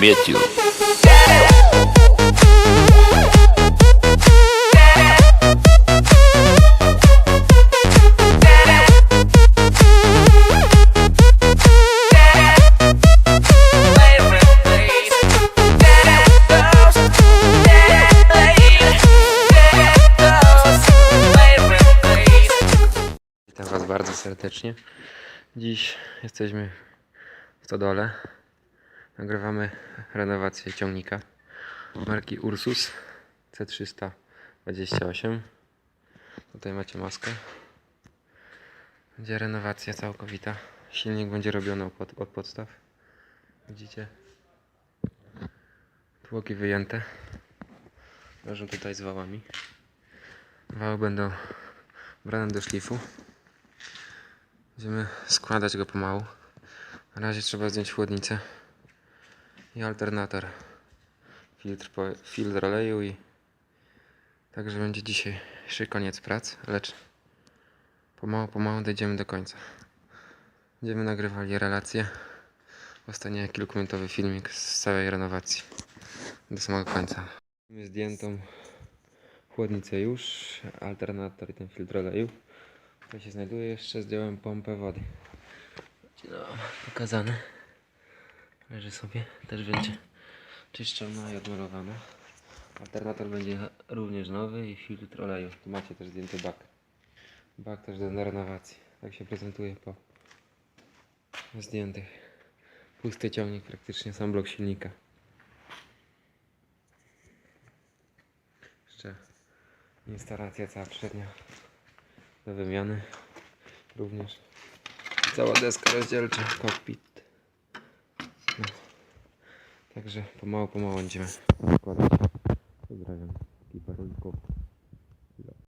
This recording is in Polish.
mieciu. Witam Was bardzo serdecznie. Dziś jesteśmy w Stodole. Nagrywamy renowację ciągnika marki Ursus C328. Tutaj macie maskę. Będzie renowacja całkowita. Silnik będzie robiony od, od podstaw. Widzicie? Tłoki wyjęte. Leżą tutaj z wałami. Wały będą brane do szlifu. Będziemy składać go pomału. Na razie trzeba zdjąć chłodnicę i alternator. Filtr, po, filtr oleju i także będzie dzisiejszy koniec prac, lecz pomału, pomału dojdziemy do końca. Będziemy nagrywali relacje. Powstanie kilkuminutowy filmik z całej renowacji do samego końca. Mamy zdjętą chłodnicę już, alternator i ten filtr oleju. To się znajduje jeszcze, zdjąłem pompę wody. Pokazane. Leży sobie, też będzie czyszczona i odmalowana. Alternator będzie również nowy i filtr oleju. Tu macie też zdjęty bak. Bak też do renowacji. Tak się prezentuje po zdjętych. Pusty ciągnik praktycznie, sam blok silnika. Jeszcze instalacja cała przednia do wymiany również cała deska rozdzielcza kokpit. Także pomału pomału będziemy. Rolników